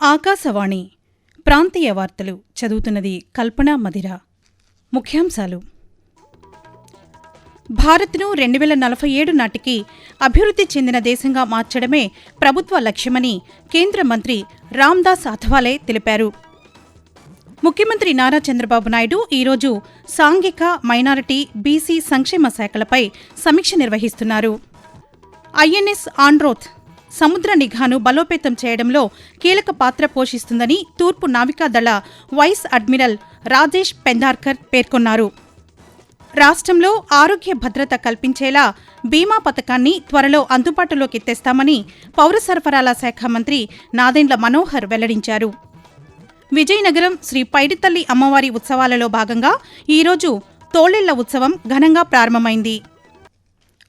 ఆకాశవాణి ప్రాంతీయ వార్తలు చదువుతున్నది కల్పన మదిర ముఖ్యాంశాలు. భారత్ను రెండు వేల నలభై ఏడు నాటికి అభివృద్ధి చెందిన దేశంగా మార్చడమే ప్రభుత్వ లక్ష్యమని కేంద్ర మంత్రి రామ్దాస్ అథవాలే తెలిపారు. ముఖ్యమంత్రి నారా చంద్రబాబు నాయుడు ఈరోజు సాంఘిక మైనారిటీ బీసీ సంక్షేమ శాఖలపై సమీక్ష నిర్వహిస్తున్నారు. ఐఎన్ఎస్ ఆండ్రోత్ సముద్ర నిఘాను బలోపేతం చేయడంలో కీలక పాత్ర పోషిస్తుందని తూర్పు నావికాదళ వైస్ అడ్మిరల్ రాజేష్ పెందార్కర్ పేర్కొన్నారు. రాష్ట్రంలో ఆరోగ్య భద్రత కల్పించేలా బీమా పథకాన్ని త్వరలో అందుబాటులోకి తెస్తామని పౌర సరఫరాల శాఖ మంత్రి నాదెండ్ల మనోహర్ వెల్లడించారు. విజయనగరం శ్రీ పైడితల్లి అమ్మవారి ఉత్సవాలలో భాగంగా ఈరోజు తోళెళ్ళ ఉత్సవం ఘనంగా ప్రారంభమైంది.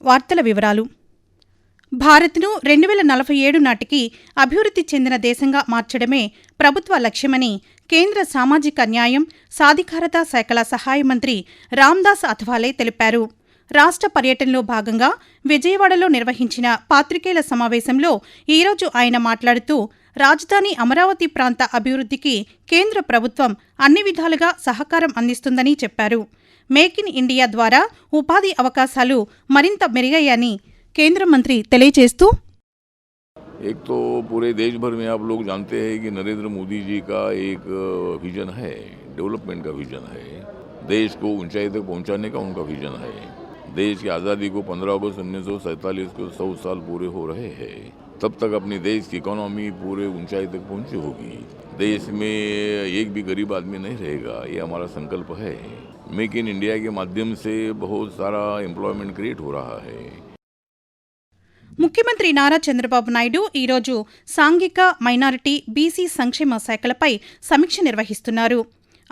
వార్తల వివరాలు. భారత్ను రెండు వేల నలభై ఏడు నాటికి అభివృద్ధి చెందిన దేశంగా మార్చడమే ప్రభుత్వ లక్ష్యమని కేంద్ర సామాజిక న్యాయం సాధికారత శాఖల సహాయ మంత్రి రామ్దాస్ అథ్వాలే తెలిపారు. రాష్ట్ర పర్యటనలో భాగంగా విజయవాడలో నిర్వహించిన పాత్రికేయుల సమావేశంలో ఈరోజు ఆయన మాట్లాడుతూ రాజధాని అమరావతి ప్రాంత అభివృద్ధికి కేంద్ర ప్రభుత్వం అన్ని విధాలుగా సహకారం అందిస్తుందని చెప్పారు మేక్ ఇన్ ఇండియా ద్వారా ఉపాధి అవకాశాలు మరింత మెరుగయ్యాయని కేంద్ర మంత్రి తెలియజేస్తూ एक तो पूरे देश भर में आप लोग जानते हैं कि नरेंद्र मोदी जी का एक विजन है डेवलपमेंट का विजन है देश को ऊंचाई तक पहुंचाने का उनका विजन है देश की आज़ादी को 15 अगस्त उन्नीस को सौ साल पूरे हो रहे हैं तब तक अपनी देश की इकोनॉमी पूरे ऊंचाई तक पहुंची होगी देश में एक भी गरीब आदमी नहीं रहेगा ये हमारा संकल्प है मेक इन इंडिया के माध्यम से बहुत सारा एम्प्लॉयमेंट क्रिएट हो रहा है ముఖ్యమంత్రి నారా చంద్రబాబు నాయుడు ఈరోజు సాంఘిక మైనారిటీ బీసీ సంక్షేమ శాఖలపై సమీక్ష నిర్వహిస్తున్నారు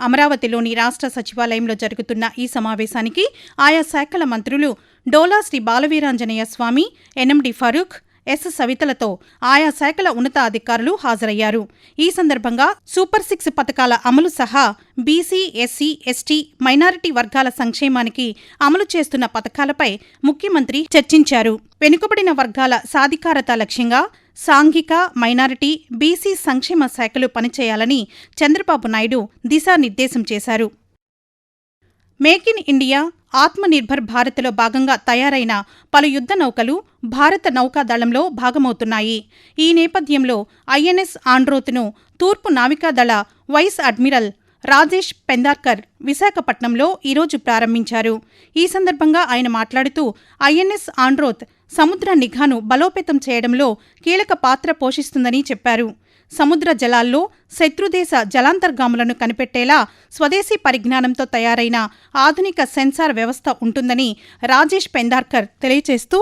అమరావతిలోని రాష్ట్ర సచివాలయంలో జరుగుతున్న ఈ సమావేశానికి ఆయా శాఖల మంత్రులు డోలా శ్రీ బాలవీరాంజనేయ స్వామి ఎన్ఎండి ఫరూక్ ఎస్ సవితలతో ఆయా శాఖల ఉన్నతాధికారులు హాజరయ్యారు. ఈ సందర్భంగా సూపర్ సిక్స్ పథకాల అమలు సహా బీసీ ఎస్సీ ఎస్టీ మైనారిటీ వర్గాల సంక్షేమానికి అమలు చేస్తున్న పథకాలపై ముఖ్యమంత్రి చర్చించారు. వెనుకబడిన వర్గాల సాధికారత లక్ష్యంగా సాంఘిక మైనారిటీ బీసీ సంక్షేమ శాఖలు పనిచేయాలని చంద్రబాబు నాయుడు దిశానిర్దేశం చేశారు. మేక్ ఇన్ ఇండియా ఆత్మనిర్భర్ భారత్లో భాగంగా తయారైన పలు యుద్ధ నౌకలు భారత నౌకాదళంలో భాగమవుతున్నాయి. ఈ నేపథ్యంలో ఐఎన్ఎస్ ఆండ్రోత్ను తూర్పు నావికాదళ వైస్ అడ్మిరల్ రాజేష్ పెందార్కర్ విశాఖపట్నంలో ఈరోజు ప్రారంభించారు. ఈ సందర్భంగా ఆయన మాట్లాడుతూ ఐఎన్ఎస్ ఆండ్రోత్ సముద్ర నిఘాను బలోపేతం చేయడంలో కీలక పాత్ర పోషిస్తుందని చెప్పారు. సముద్ర జలాల్లో శత్రుదేశ జలాంతర్గాములను కనిపెట్టేలా స్వదేశీ పరిజ్ఞానంతో తయారైన ఆధునిక సెన్సార్ వ్యవస్థ ఉంటుందని రాజేష్ పెందార్కర్ తెలియజేస్తూ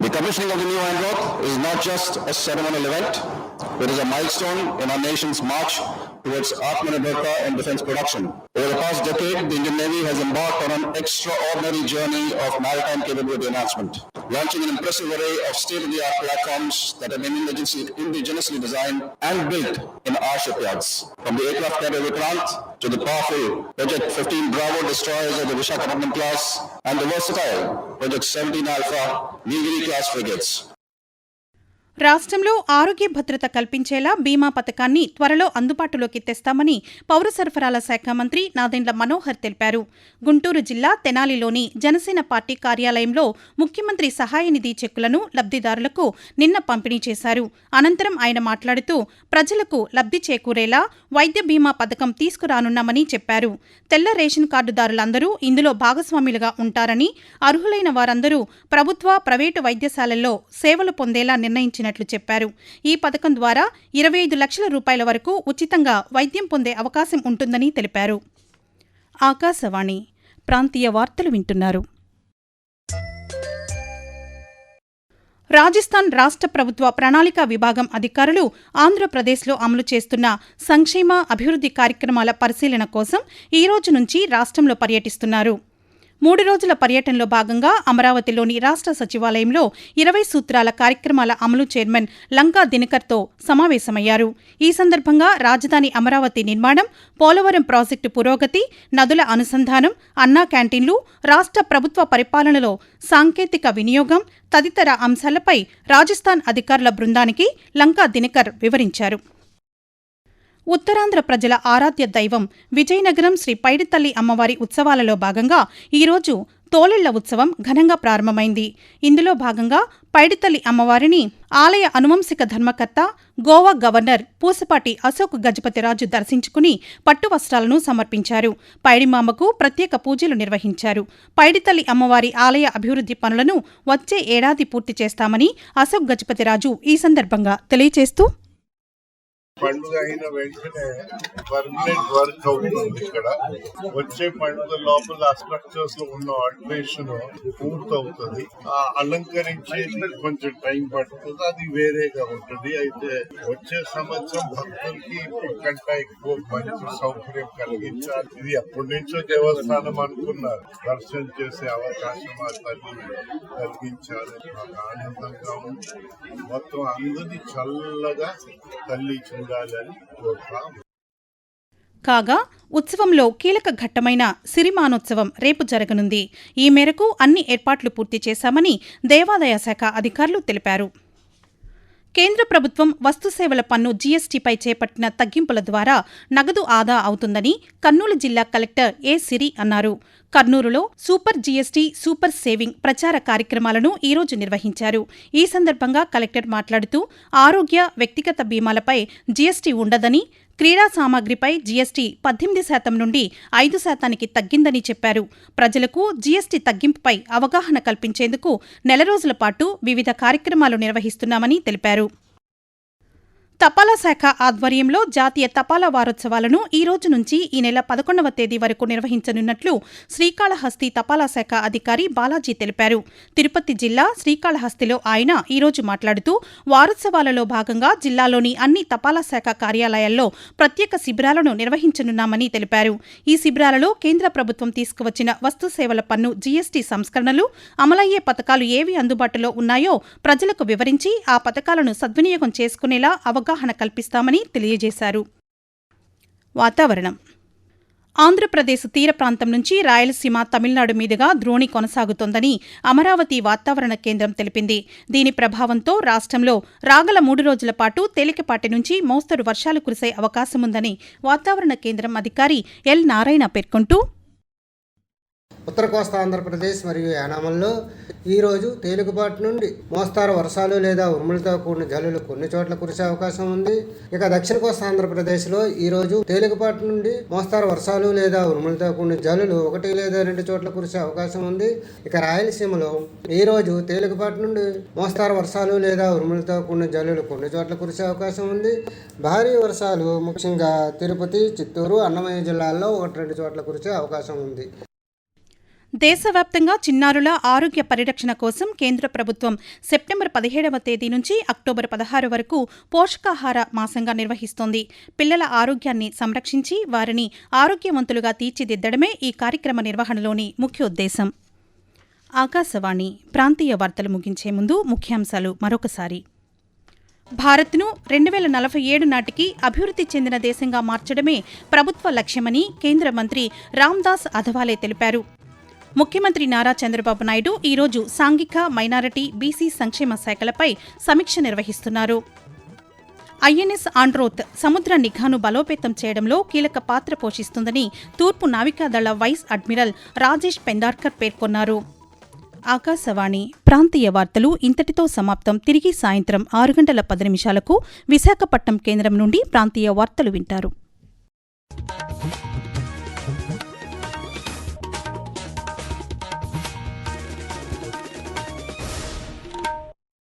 The commissioning of the new Androth is not just a ceremonial event, it is a milestone in our nation's march towards Atmanirbharta and defense production. Over the past decade, the Indian Navy has embarked on an extraordinary journey of maritime capability enhancement, launching an impressive array of state-of-the-art platforms that have been indigenously, designed and built in our shipyards. From the aircraft carrier Vikrant to the powerful Project 15 Bravo destroyers of the Vishakhapatnam class and the versatile Project 17 Alpha Nilgiri class frigates. రాష్ట్రంలో ఆరోగ్య భద్రత కల్పించేలా బీమా పథకాన్ని త్వరలో అందుబాటులోకి తెస్తామని పౌర సరఫరాల శాఖ మంత్రి నాదెండ్ల మనోహర్ తెలిపారు. గుంటూరు జిల్లా తెనాలిలోని జనసేన పార్టీ కార్యాలయంలో ముఖ్యమంత్రి సహాయ నిధి చెక్కులను లబ్ధిదారులకు నిన్న పంపిణీ చేశారు. అనంతరం ఆయన మాట్లాడుతూ ప్రజలకు లబ్ధి చేకూరేలా వైద్య బీమా పథకం తీసుకురానున్నామని చెప్పారు. తెల్ల రేషన్ కార్డుదారులందరూ ఇందులో భాగస్వాములుగా ఉంటారని అర్హులైన వారందరూ ప్రభుత్వ ప్రైవేటు వైద్యశాలల్లో సేవలు పొందేలా నిర్ణయించినట్లు చెప్పారు. ఈ పథకం ద్వారా ఇరవై ఐదు లక్షల రూపాయల వరకు ఉచితంగా వైద్యం పొందే అవకాశం ఉంటుందని తెలిపారు. ఆకాశవాణి ప్రాంతీయ వార్తలు వింటున్నారు. రాజస్థాన్ రాష్ట్ర ప్రభుత్వ ప్రణాళికా విభాగం అధికారులు ఆంధ్రప్రదేశ్లో అమలు చేస్తున్న సంక్షేమ అభివృద్ధి కార్యక్రమాల పరిశీలన కోసం ఈ రోజు నుంచి రాష్ట్రంలో పర్యటిస్తున్నారు. మూడు రోజుల పర్యటనలో భాగంగా అమరావతిలోని రాష్ట్ర సచివాలయంలో ఇరవై సూత్రాల కార్యక్రమాల అమలు చైర్మన్ లంకా దినకర్తో సమావేశమయ్యారు. ఈ సందర్భంగా రాజధాని అమరావతి నిర్మాణం పోలవరం ప్రాజెక్టు పురోగతి నదుల అనుసంధానం అన్నా క్యాంటీన్లు రాష్ట్ర ప్రభుత్వ పరిపాలనలో సాంకేతిక వినియోగం తదితర అంశాలపై రాజస్థాన్ అధికారుల బృందానికి లంకా దినకర్ వివరించారు. ఉత్తరాంధ్ర ప్రజల ఆరాధ్య దైవం విజయనగరం శ్రీ పైడితల్లి అమ్మవారి ఉత్సవాలలో భాగంగా ఈరోజు తోలెళ్ళ ఉత్సవం ఘనంగా ప్రారంభమైంది. ఇందులో భాగంగా పైడితల్లి అమ్మవారిని ఆలయ అనువంశిక ధర్మకర్త గోవా గవర్నర్ పూసపాటి అశోక్ గజపతిరాజు దర్శించుకుని పట్టు వస్త్రాలను సమర్పించారు. పైడిమామకు ప్రత్యేక పూజలు నిర్వహించారు. పైడితల్లి అమ్మవారి ఆలయ అభివృద్ధి పనులను వచ్చే ఏడాది పూర్తి చేస్తామని అశోక్ గజపతిరాజు ఈ సందర్భంగా తెలియజేస్తూ పండుగ అయిన వెంటనే పర్మనెంట్ వర్క్ అవుతుంది ఇక్కడ. వచ్చే పండుగ లోపల స్ట్రక్చర్స్లో ఉన్న ఆల్టరేషన్ పూర్తి అవుతుంది ఆ అలంకరించేది కొంచెం టైం పడుతుంది. అది వేరేగా ఉంటుంది. అయితే వచ్చే సంవత్సరం భక్తులకి ఇప్పటికంటే ఎక్కువ మంచి సౌకర్యం కలిగించాలి. ఇది ఎప్పటి నుంచో దేవస్థానం అనుకున్నారు. దర్శనం చేసే అవకాశం ఆ తల్లి కలిగించాలి. ఆనందంగా ఉంది. మొత్తం అందరినీ చల్లగా తల్లి ఉండాలని కోరుతాం కాగా ఉత్సవంలో కీలక ఘట్టమైన సిరిమానోత్సవం రేపు జరగనుంది. ఈ మేరకు అన్ని ఏర్పాట్లు పూర్తి చేశామని దేవాదాయ శాఖ అధికారులు తెలిపారు. కేంద్ర ప్రభుత్వం వస్తుసేవల పన్ను జీఎస్టీపై చేపట్టిన తగ్గింపుల ద్వారా నగదు ఆదా అవుతుందని కర్నూలు జిల్లా కలెక్టర్ ఏ సిరి అన్నారు. కర్నూలులో సూపర్ జీఎస్టీ సూపర్ సేవింగ్ ప్రచార కార్యక్రమాలను ఈరోజు నిర్వహించారు. ఈ సందర్భంగా కలెక్టర్ మాట్లాడుతూ ఆరోగ్య వ్యక్తిగత బీమాలపై జీఎస్టీ ఉండదని క్రీడా సామాగ్రిపై జీఎస్టీ పద్దెనిమిది శాతం నుండి ఐదు శాతానికి తగ్గిందని చెప్పారు. ప్రజలకు జీఎస్టీ తగ్గింపుపై అవగాహన కల్పించేందుకు నెల రోజుల పాటు వివిధ కార్యక్రమాలు నిర్వహిస్తున్నామని తెలిపారు. తపాలా శాఖ ఆధ్వర్యంలో జాతీయ తపాలా వారోత్సవాలను ఈ రోజు నుంచి ఈ నెల పదకొండవ తేదీ వరకు నిర్వహించనున్నట్లు శ్రీకాళహస్తి తపాలా శాఖ అధికారి బాలాజీ తెలిపారు. తిరుపతి జిల్లా శ్రీకాళహస్తిలో ఆయన ఈ రోజు మాట్లాడుతూ వారోత్సవాలలో భాగంగా జిల్లాలోని అన్ని తపాలా శాఖ కార్యాలయాల్లో ప్రత్యేక శిబిరాలను నిర్వహించనున్నామని తెలిపారు. ఈ శిబిరాలలో కేంద్ర ప్రభుత్వం తీసుకువచ్చిన వస్తు సేవల పన్ను జీఎస్టీ సంస్కరణలు అమలయ్యే పథకాలు ఏవి అందుబాటులో ఉన్నాయో ప్రజలకు వివరించి ఆ పథకాలను సద్వినియోగం చేసుకునేలా అవగాహన అవగాహన కల్పిస్తామని తెలియజేశారు. వాతావరణం. ఆంధ్రప్రదేశ్ తీర ప్రాంతం నుంచి రాయలసీమ తమిళనాడు మీదుగా ద్రోణి కొనసాగుతోందని అమరావతి వాతావరణ కేంద్రం తెలిపింది. దీని ప్రభావంతో రాష్ట్రంలో రాగల మూడు రోజుల పాటు తేలికపాటి నుంచి మోస్తరు వర్షాలు కురిసే అవకాశముందని వాతావరణ కేంద్రం అధికారి ఎల్ నారాయణ పేర్కొంటూ ఉత్తర కోస్తా ఆంధ్రప్రదేశ్ మరియు యానామంలో ఈరోజు తేలికపాటి నుండి మోస్తారు వర్షాలు లేదా ఉరుములతో కూడిన జల్లులు కొన్ని చోట్ల కురిసే అవకాశం ఉంది. ఇక దక్షిణ కోస్తా ఆంధ్రప్రదేశ్లో ఈరోజు తేలికపాటి నుండి మోస్తారు వర్షాలు లేదా ఉరుములతో కూడిన జల్లులు ఒకటి లేదా రెండు చోట్ల కురిసే అవకాశం ఉంది. ఇక రాయలసీమలో ఈరోజు తేలికపాటి నుండి మోస్తారు వర్షాలు లేదా ఉరుములతో కూడిన జల్లులు కొన్ని చోట్ల కురిసే అవకాశం ఉంది. భారీ వర్షాలు ముఖ్యంగా తిరుపతి చిత్తూరు అన్నమయ్య జిల్లాల్లో ఒకటి రెండు చోట్ల కురిసే అవకాశం ఉంది. దేశవ్యాప్తంగా చిన్నారుల ఆరోగ్య పరిరక్షణ కోసం కేంద్ర ప్రభుత్వం సెప్టెంబర్ పదిహేడవ తేదీ నుంచి అక్టోబర్ పదహారు వరకు పోషకాహార మాసంగా నిర్వహిస్తోంది. పిల్లల ఆరోగ్యాన్ని సంరక్షించి వారిని ఆరోగ్యవంతులుగా తీర్చిదిద్దడమే ఈ కార్యక్రమ నిర్వహణలోని ముఖ్యోద్దేశం ఆకాశవాణి ప్రాంతీయ వార్తలు ముగించే ముందు ముఖ్యాంశాలు మరొకసారి. భారత్ను రెండు వేల నలభై ఏడు నాటికి అభివృద్ధి చెందిన దేశంగా మార్చడమే ప్రభుత్వ లక్ష్యమని కేంద్ర మంత్రి రామ్దాస్ అథవాలే తెలిపారు. ముఖ్యమంత్రి నారా చంద్రబాబు నాయుడు ఈరోజు సాంఘిక మైనారిటీ బీసీ సంక్షేమ శాఖలపై సమీక్ష నిర్వహిస్తున్నారు. ఐఎన్ఎస్ ఆండ్రోత్ సముద్ర నిఘాను బలోపేతం చేయడంలో కీలక పాత్ర పోషిస్తుందని తూర్పు నావికాదళ వైస్ అడ్మిరల్ రాజేష్ పెందార్కర్ పేర్కొన్నారు. ఆకాశవాణి ప్రాంతీయ వార్తలు ఇంతటితో సమాప్తం. తిరిగి సాయంత్రం ఆరు గంటల పది నిమిషాలకు విశాఖపట్నం కేంద్రం నుండి ప్రాంతీయ వార్తలు వింటారు.